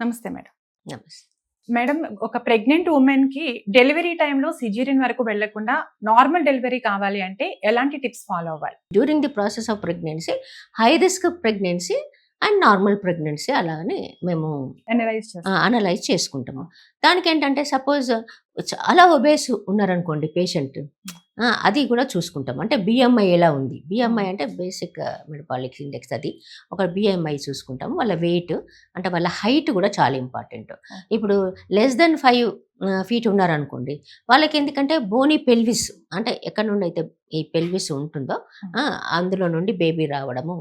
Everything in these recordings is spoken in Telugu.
నమస్తే మేడం. నమస్తే. మేడం ఒక ప్రెగ్నెంట్ ఉమెన్కి డెలివరీ టైంలో సిజీరియన్ వరకు వెళ్ళకుండా నార్మల్ డెలివరీ కావాలి అంటే ఎలాంటి టిప్స్ ఫాలో అవ్వాలి? During the process of pregnancy high risk pregnancy and normal pregnancy అలాగని మేము అనలైజ్ అనలైజ్ చేసుకుంటాము దానికి ఏంటంటే సపోజ్ చాలా ఒబేస్ ఉన్నారనుకోండి పేషెంట్ అది కూడా చూసుకుంటాం. అంటే బిఎంఐ ఎలా ఉంది? బిఎంఐ అంటే బేసిక్ మెటబాలిక్ ఇండెక్స్ అది. ఒక బిఎంఐ చూసుకుంటాము. వాళ్ళ వెయిట్ అంటే వాళ్ళ హైట్ కూడా చాలా ఇంపార్టెంట్. ఇప్పుడు లెస్ దెన్ ఫైవ్ ఫీట్ ఉన్నారనుకోండి వాళ్ళకి ఎందుకంటే బోని పెల్విస్ అంటే ఎక్కడ నుండి అయితే ఈ పెల్విస్ ఉంటుందో అందులో నుండి బేబీ రావడము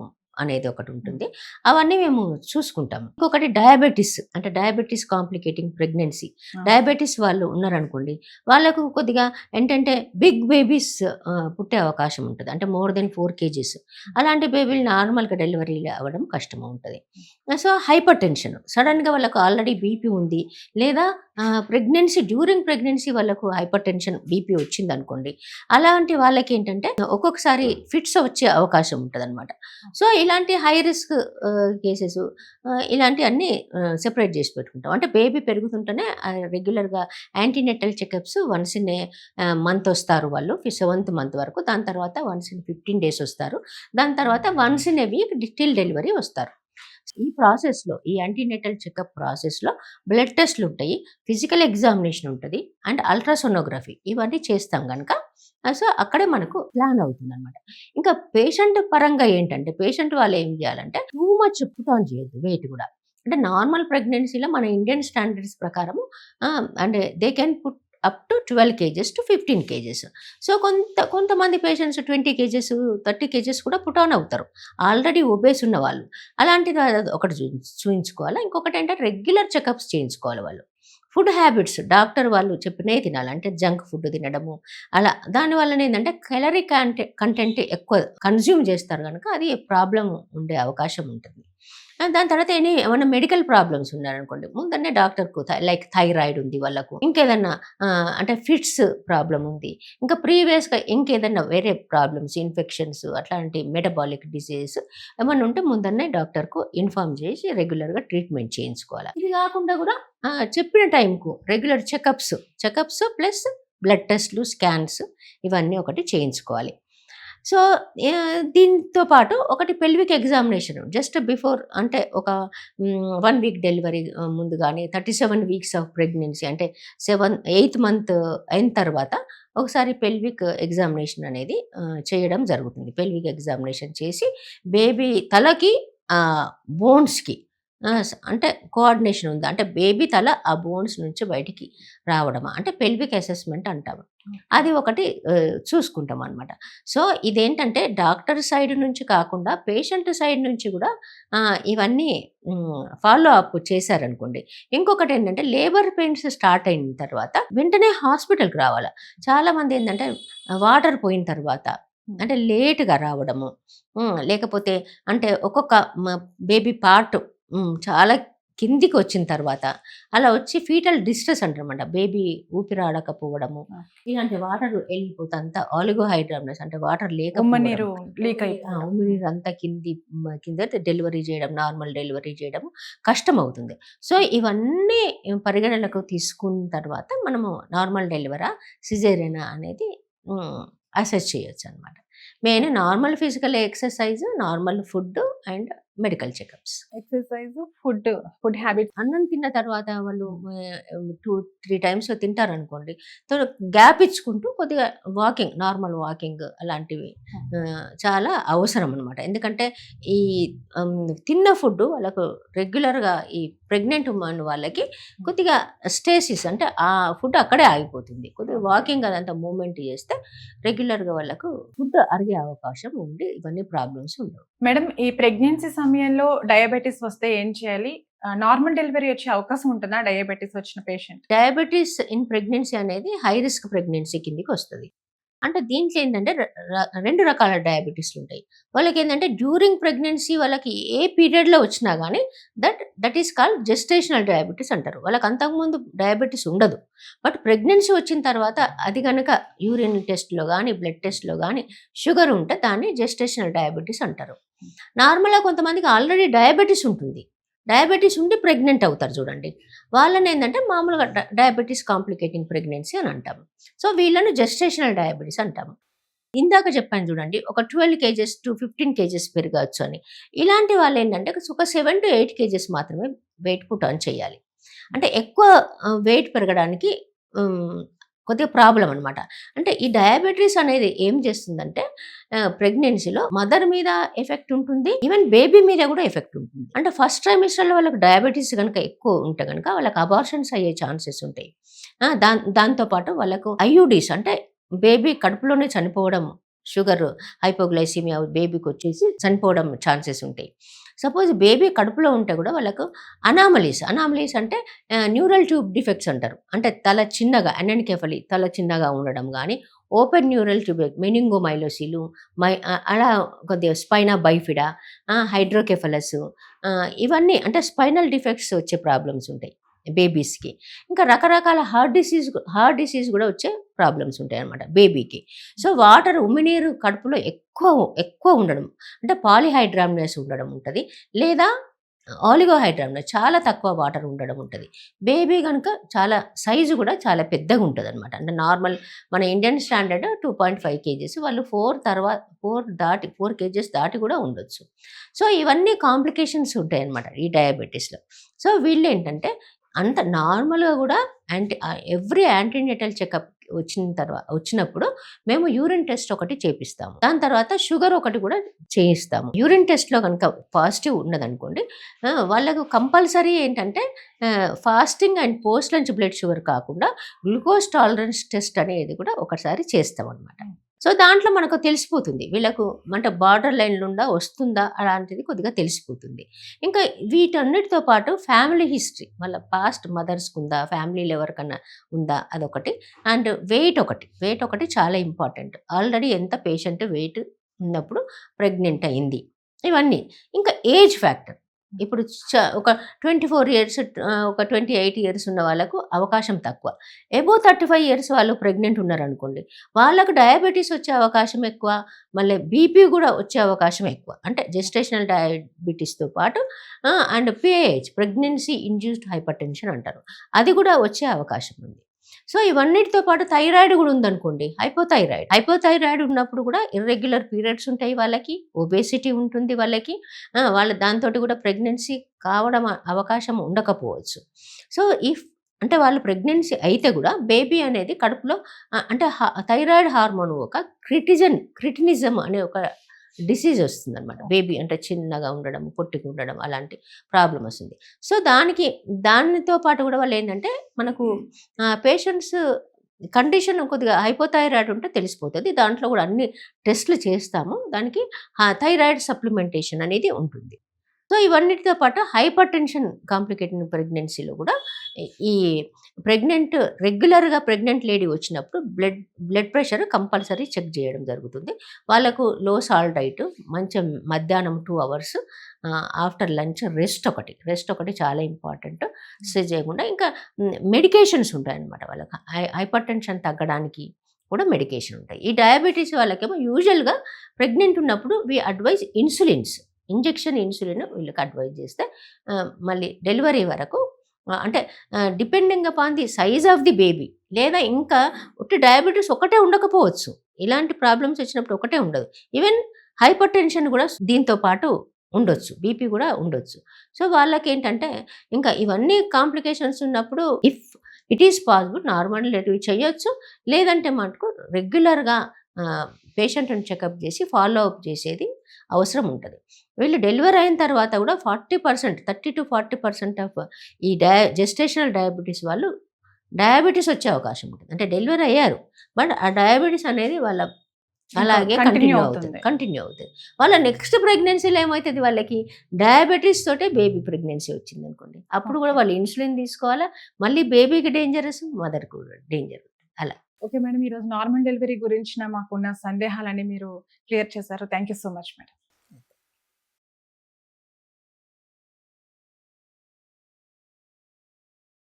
అనేది ఒకటి ఉంటుంది. అవన్నీ మేము చూసుకుంటాము. ఇంకొకటి డయాబెటీస్ అంటే డయాబెటీస్ కాంప్లికేటింగ్ ప్రెగ్నెన్సీ. డయాబెటీస్ వాళ్ళు ఉన్నారనుకోండి వాళ్ళకు కొద్దిగా ఏంటంటే బిగ్ బేబీస్ పుట్టే అవకాశం ఉంటుంది. అంటే మోర్ దెన్ ఫోర్ కేజీస్. అలాంటి బేబీలు నార్మల్గా డెలివరీ అవ్వడం కష్టం ఉంటుంది. సో హైపర్ టెన్షన్ సడన్గా వాళ్ళకు ఆల్రెడీ బీపీ ఉంది లేదా ప్రెగ్నెన్సీ డ్యూరింగ్ ప్రెగ్నెన్సీ వాళ్ళకు హైపర్ టెన్షన్ బీపీ వచ్చింది అనుకోండి అలాంటి వాళ్ళకి ఏంటంటే ఒక్కొక్కసారి ఫిట్స్ వచ్చే అవకాశం ఉంటుంది అనమాట సో ఇలాంటి హై రిస్క్ కేసెస్ ఇలాంటి అన్ని సెపరేట్ చేసి పెట్టుకుంటాం. అంటే బేబీ పెరుగుతుంటేనే రెగ్యులర్గా antenatal checkups once in a month వస్తారు వాళ్ళు. సెవెంత్ మంత్ వరకు. దాని తర్వాత వన్స్ ఇన్ ఫిఫ్టీన్ డేస్ వస్తారు. దాని తర్వాత once in a week till delivery వస్తారు. ఈ ప్రాసెస్లో ఈ యాంటీనేటల్ చెకప్ ప్రాసెస్లో బ్లడ్ టెస్ట్లు ఉంటాయి ఫిజికల్ ఎగ్జామినేషన్ ఉంటుంది అండ్ అల్ట్రాసోనోగ్రఫీ ఇవన్నీ చేస్తాం కనుక సో అక్కడే మనకు ప్లాన్ అవుతుంది అనమాట ఇంకా పేషెంట్ పరంగా ఏంటంటే పేషెంట్ వాళ్ళు ఏం చేయాలంటే టూ మచ్ పుట్ ఆన్ చేయొద్దు వెయిట్ కూడా. అంటే నార్మల్ ప్రెగ్నెన్సీలో మన ఇండియన్ స్టాండర్డ్స్ ప్రకారము అంటే they can put up to twelve kgs to fifteen kgs so కొంత కొంతమంది patients twenty kgs thirty kgs కూడా పుట్ ఆన్ అవుతారు. ఆల్రెడీ ఒబేస్ ఉన్న వాళ్ళు. అలాంటిది ఒకటి చూ- చూయించుకోవాలి? ఇంకొకటి ఏంటంటే రెగ్యులర్ చెకప్స్ చేయించుకోవాలి వాళ్ళు. ఫుడ్ హ్యాబిట్స్ డాక్టర్ వాళ్ళు చెప్పినే తినాలి. అంటే జంక్ ఫుడ్ తినడము. అలా దానివల్ల ఏంటంటే కెలరీ కంటె కంటెంట్ ఎక్కువ కన్జ్యూమ్ చేస్తారు కనుక అది ప్రాబ్లం ఉండే అవకాశం ఉంటుంది. దాని తర్వాత ఏమి ఏమైనా మెడికల్ ప్రాబ్లమ్స్ ఉన్నారనుకోండి ముందనే డాక్టర్కు లైక్ థైరాయిడ్ ఉంది వాళ్ళకు ఇంకేదన్నా అంటే ఫిట్స్ ప్రాబ్లం ఉంది. ఇంకా ప్రీవియస్గా ఇంకేదన్నా వేరే ప్రాబ్లమ్స్ ఇన్ఫెక్షన్స్ అట్లాంటి మెటబాలిక్ డిసీజెస్ ఏమన్నా ఉంటే ముందనే డాక్టర్కు ఇన్ఫార్మ్ చేసి రెగ్యులర్గా ట్రీట్మెంట్ చేయించుకోవాలి. ఇది కాకుండా కూడా చెప్పిన టైంకు regular checkups checkups plus blood టెస్ట్లు స్కాన్స్ ఇవన్నీ ఒకటి చేయించుకోవాలి. సో దీంతో పాటు ఒకటి పెల్విక్ ఎగ్జామినేషన్ జస్ట్ బిఫోర్ అంటే ఒక వన్ వీక్ డెలివరీ ముందు కానీ thirty seven weeks of pregnancy అంటే సెవెన్ ఎయిత్ మంత్ అయిన తర్వాత ఒకసారి పెల్విక్ ఎగ్జామినేషన్ అనేది చేయడం జరుగుతుంది. పెల్విక్ ఎగ్జామినేషన్ చేసి బేబీ తలకి బోన్స్కి అంటే కోఆర్డినేషన్ ఉంది. అంటే బేబీ తల ఆ బోన్స్ నుంచి బయటికి రావడం అంటే పెల్విక్ అసెస్మెంట్ అంటాము. అది ఒకటి చూసుకుంటాం అనమాట సో ఇదేంటంటే డాక్టర్ సైడ్ నుంచి కాకుండా పేషెంట్ సైడ్ నుంచి కూడా ఇవన్నీ ఫాలో అప్ చేశారనుకోండి. ఇంకొకటి ఏంటంటే లేబర్ పెయిన్స్ స్టార్ట్ అయిన తర్వాత వెంటనే హాస్పిటల్కి రావాలి. చాలా మంది ఏంటంటే వాటర్ పోయిన తర్వాత అంటే లేట్గా రావడము లేకపోతే అంటే ఒక్కొక్క బేబీ పార్ట్ చాలా కిందికి వచ్చిన తర్వాత అలా వచ్చి ఫీటల్ డిస్ట్రెస్ అంటారన్నమాట. బేబీ ఊపిరాడకపోవడము. ఆ. ఇలాంటి వాటర్ వెళ్ళిపోతే అంతా ఆలిగోహైడ్రామ్నెస్ అంటే వాటర్ లేక ఉమ్మనీరు లీక్ అయిపోవడం. ఉమ్మినీరు అంతా కింది మ, కింద డెలివరీ చేయడం నార్మల్ డెలివరీ చేయడం కష్టం అవుతుంది సో ఇవన్నీ పరిగణనకు తీసుకున్న తర్వాత మనము నార్మల్ డెలివరా సిజేరియనా అనేది అసెస్ చేయొచ్చు అనమాట main normal physical exercise normal food and medical checkups. Exercise food food habits. అన్నం తిన్న తర్వాత వాళ్ళు టూ త్రీ టైమ్స్ తింటారు అనుకోండి గ్యాప్ ఇచ్చుకుంటూ కొద్దిగా వాకింగ్ నార్మల్ వాకింగ్ అలాంటివి చాలా అవసరం అనమాట ఎందుకంటే ఈ తిన్న ఫుడ్ వాళ్ళకు రెగ్యులర్గా ఈ ప్రెగ్నెంట్ ఉమెన్ వాళ్ళకి కొద్దిగా స్టేసిస్ అంటే ఆ ఫుడ్ అక్కడే ఆగిపోతుంది. కొద్దిగా వాకింగ్ అదంతా మూమెంట్ చేస్తే రెగ్యులర్గా వాళ్ళకు ఫుడ్ అరిగే అవకాశం ఉండి ఇవన్నీ ప్రాబ్లమ్స్ ఉండవు. మేడం ఈ ప్రెగ్నెన్సీ సమయంలో డయాబెటీస్ వస్తే ఏం చేయాలి? నార్మల్ డెలివరీ వచ్చే అవకాశం ఉంటుందా డయాబెటీస్ వచ్చిన పేషెంట్? డయాబెటీస్ ఇన్ ప్రెగ్నెన్సీ అనేది హై రిస్క్ ప్రెగ్నెన్సీ కిందికి వస్తుంది. అంటే దీంట్లో ఏంటంటే రెండు రకాల డయాబెటీస్లు ఉంటాయి. వాళ్ళకి ఏంటంటే డ్యూరింగ్ ప్రెగ్నెన్సీ వాళ్ళకి ఏ పీరియడ్లో వచ్చినా కానీ that that is called gestational diabetes అంటారు. వాళ్ళకి అంతకుముందు డయాబెటీస్ ఉండదు. బట్ ప్రెగ్నెన్సీ వచ్చిన తర్వాత అది కనుక యూరిన్ టెస్ట్లో కానీ బ్లడ్ టెస్ట్లో కానీ షుగర్ ఉంటే దాన్ని జెస్టేషనల్ డయాబెటీస్ అంటారు. నార్మల్గా కొంతమందికి ఆల్రెడీ డయాబెటీస్ ఉంటుంది. డయాబెటీస్ ఉండి ప్రెగ్నెంట్ అవుతారు చూడండి. వాళ్ళని ఏంటంటే మామూలుగా డయాబెటీస్ కాంప్లికేటింగ్ ప్రెగ్నెన్సీ అని అంటాము సో వీళ్ళను జెస్టేషనల్ డయాబెటీస్ అంటాము ఇందాక చెప్పాను చూడండి ఒక twelve kgs to fifteen kgs పెరగవచ్చు అని. ఇలాంటి వాళ్ళు ఏంటంటే ఒక సెవెన్ టు ఎయిట్ కేజెస్ మాత్రమే వెయిట్ పుట్ ఆన్ చేయాలి. అంటే ఎక్కువ వెయిట్ పెరగడానికి కొద్దిగా ప్రాబ్లం అనమాట అంటే ఈ డయాబెటీస్ అనేది ఏం చేస్తుందంటే ప్రెగ్నెన్సీలో మదర్ మీద ఎఫెక్ట్ ఉంటుంది ఈవెన్ బేబీ మీద కూడా ఎఫెక్ట్ ఉంటుంది. అంటే ఫస్ట్ ట్రైమిస్టర్లో వాళ్ళకి డయాబెటీస్ కనుక ఎక్కువ ఉంటే కనుక వాళ్ళకి అబార్షన్స్ అయ్యే ఛాన్సెస్ ఉంటాయి. దా దాంతోపాటు వాళ్ళకు ఐయుడీస్ అంటే బేబీ కడుపులోనే చనిపోవడం షుగర్ హైపోగ్లైసిమియా బేబీకి వచ్చేసి చనిపోవడం ఛాన్సెస్ ఉంటాయి. సపోజ్ బేబీ కడుపులో ఉంటే కూడా వాళ్ళకు అనామలీస్ అనామలీస్ అంటే న్యూరల్ ట్యూబ్ డిఫెక్ట్స్ అంటారు. అంటే తల చిన్నగా అనెన్కెఫలి తల చిన్నగా ఉండడం కానీ ఓపెన్ న్యూరల్ ట్యూబ్ మెనింగోమైలోసిలు మై అలా కొద్దిగా స్పైనా బైఫిడా హైడ్రోకెఫలస్ ఇవన్నీ అంటే స్పైనల్ డిఫెక్ట్స్ వచ్చే ప్రాబ్లమ్స్ ఉంటాయి. బేబీస్కి. ఇంకా రకరకాల హార్ట్ డిసీజ్ హార్ట్ డిసీజ్ కూడా వచ్చే ప్రాబ్లమ్స్ ఉంటాయి అన్నమాట బేబీకి. సో వాటర్ ఉమ్మినీరు కడుపులో ఎక్కువ ఎక్కువ ఉండడం అంటే పాలిహైడ్రామినస్ ఉండడం ఉంటుంది లేదా ఆలిగోహైడ్రామినస్ చాలా తక్కువ వాటర్ ఉండడం ఉంటుంది. బేబీ కనుక చాలా సైజు కూడా చాలా పెద్దగా ఉంటుంది అనమాట అంటే నార్మల్ మన Indian standard two point five kgs వాళ్ళు ఫోర్ తర్వాత ఫోర్ దాటి ఫోర్ కేజెస్ దాటి కూడా ఉండొచ్చు. సో ఇవన్నీ కాంప్లికేషన్స్ ఉంటాయి అనమాట ఈ డయాబెటీస్లో. సో వీళ్ళు ఏంటంటే అంత నార్మల్గా కూడా యాంటీ ఎవ్రీ యాంటీనేటల్ చెకప్ వచ్చిన తర్వాత వచ్చినప్పుడు మేము యూరిన్ టెస్ట్ ఒకటి చేపిస్తాము. దాని తర్వాత షుగర్ ఒకటి కూడా చేయిస్తాము. యూరిన్ టెస్ట్లో కనుక పాజిటివ్ ఉన్నదనుకోండి వాళ్ళకు కంపల్సరీ ఏంటంటే fasting and post lunch blood sugar కాకుండా గ్లూకోజ్ టాలరెన్స్ టెస్ట్ అనేది కూడా ఒకసారి చేస్తాం అనమాట సో దాంట్లో మనకు తెలిసిపోతుంది. వీళ్ళకు అంటే బార్డర్ లైన్లుండా ఉందా వస్తుందా అలాంటిది కొద్దిగా తెలిసిపోతుంది. ఇంకా వీటన్నిటితో పాటు ఫ్యామిలీ హిస్టరీ వాళ్ళ పాస్ట్ మదర్స్కి ఉందా ఫ్యామిలీలో ఎవరికన్నా ఉందా అదొకటి. అండ్ వెయిట్ ఒకటి. వెయిట్ ఒకటి చాలా ఇంపార్టెంట్ ఆల్రెడీ ఎంత పేషెంట్ వెయిట్ ఉన్నప్పుడు ప్రెగ్నెంట్ అయింది. ఇవన్నీ. ఇంకా ఏజ్ ఫ్యాక్టర్ ఇప్పుడు చ- ఒక ట్వంటీ ఫోర్ ఇయర్స్ ఒక ట్వంటీ ఎయిట్ ఇయర్స్ ఉన్న వాళ్ళకు అవకాశం తక్కువ. ఎబో థర్టీ ఫైవ్ ఇయర్స్ వాళ్ళు ప్రెగ్నెంట్ ఉన్నారనుకోండి వాళ్ళకు డయాబెటీస్ వచ్చే అవకాశం ఎక్కువ మళ్ళీ బీపీ కూడా వచ్చే అవకాశం ఎక్కువ. అంటే జెస్టేషనల్ డయాబెటీస్తో పాటు and PAH pregnancy induced hypertension అంటారు. అది కూడా వచ్చే అవకాశం ఉంది. సో ఇవన్నిటితో పాటు థైరాయిడ్ కూడా ఉందనుకోండి. హైపోథైరాయిడ్. హైపోథైరాయిడ్ ఉన్నప్పుడు కూడా ఇర్రెగ్యులర్ పీరియడ్స్ ఉంటాయి వాళ్ళకి. ఒబేసిటీ ఉంటుంది వాళ్ళకి. వాళ్ళ దాంతో కూడా ప్రెగ్నెన్సీ కావడం అవకాశం ఉండకపోవచ్చు. సో ఇఫ్ అంటే వాళ్ళు ప్రెగ్నెన్సీ అయితే కూడా బేబీ అనేది కడుపులో అంటే థైరాయిడ్ హార్మోన్ ఒక క్రిటిజన్ క్రిటినిజం అనే ఒక డిసీజ్ వస్తుంది అనమాట బేబీ అంటే చిన్నగా ఉండడం పొట్టిగా ఉండడం అలాంటి ప్రాబ్లం వస్తుంది. సో దానికి దానితో పాటు కూడా వాళ్ళు ఏంటంటే మనకు పేషెంట్స్ కండిషన్ కొద్దిగా హైపోథైరాయిడ్ ఉంటే తెలిసిపోతుంది. దాంట్లో కూడా అన్ని టెస్ట్లు చేస్తాము. దానికి థైరాయిడ్ సప్లిమెంటేషన్ అనేది ఉంటుంది. సో ఇవన్నిటితో పాటు హైపర్ టెన్షన్ కాంప్లికేటెడ్ ప్రెగ్నెన్సీలో కూడా ఈ- ప్రెగ్నెంట్ రెగ్యులర్గా ప్రెగ్నెంట్ లేడీ వచ్చినప్పుడు blood blood pressure compulsory check చేయడం జరుగుతుంది. వాళ్ళకు లో సాల్ట్ డైట్ మంచి మధ్యాహ్నం two hours after lunch rest ఒకటి. రెస్ట్ ఒకటి చాలా ఇంపార్టెంట్. స్ట్రెస్ చేయకుండా ఇంకా మెడికేషన్స్ ఉంటాయన్నమాట వాళ్ళకి. హైపర్ టెన్షన్ తగ్గడానికి కూడా మెడికేషన్ ఉంటాయి. ఈ డయాబెటీస్ వాళ్ళకేమో యూజువల్గా ప్రెగ్నెంట్ ఉన్నప్పుడు we advise insulins. Injection insulin వీళ్ళకి అడ్వైజ్ చేస్తే మళ్ళీ డెలివరీ వరకు అంటే depending upon the size of the baby. లేదా ఇంకా ఒకటి డయాబెటీస్ ఒకటే ఉండకపోవచ్చు. ఇలాంటి ప్రాబ్లమ్స్ వచ్చినప్పుడు ఒకటే ఉండదు. ఈవెన్ హైపర్ టెన్షన్ కూడా దీంతో పాటు ఉండొచ్చు. బీపీ కూడా ఉండొచ్చు. సో వాళ్ళకి ఏంటంటే ఇంకా ఇవన్నీ కాంప్లికేషన్స్ ఉన్నప్పుడు if it is possible normal delivery చేయొచ్చు. లేదంటే మటుకు రెగ్యులర్గా పేషెంట్ని చెకప్ చేసి ఫాలో అప్ చేసేది అవసరం ఉంటుంది. వీళ్ళు డెలివరీ అయిన తర్వాత కూడా forty percent thirty to forty percent of ఈ డయా జెస్టేషనల్ డయాబెటీస్ వాళ్ళు డయాబెటీస్ వచ్చే అవకాశం ఉంటుంది. అంటే డెలివరీ అయ్యారు బట్ ఆ డయాబెటీస్ అనేది వాళ్ళ అలాగే కంటిన్యూ అవుతుంది. కంటిన్యూ అవుతుంది. వాళ్ళ నెక్స్ట్ ప్రెగ్నెన్సీలో ఏమవుతుంది వాళ్ళకి? డయాబెటీస్ తోటే బేబీ ప్రెగ్నెన్సీ వచ్చింది అనుకోండి. అప్పుడు కూడా వాళ్ళు ఇన్సులిన్ తీసుకోవాలా? మళ్ళీ బేబీకి డేంజరస్ మదర్కి కూడా డేంజర్ ఓకే మేడం ఈరోజు నార్మల్ డెలివరీ గురించిన మాకున్న సందేహాలని మీరు క్లియర్ చేశారు. Thank you so much madam.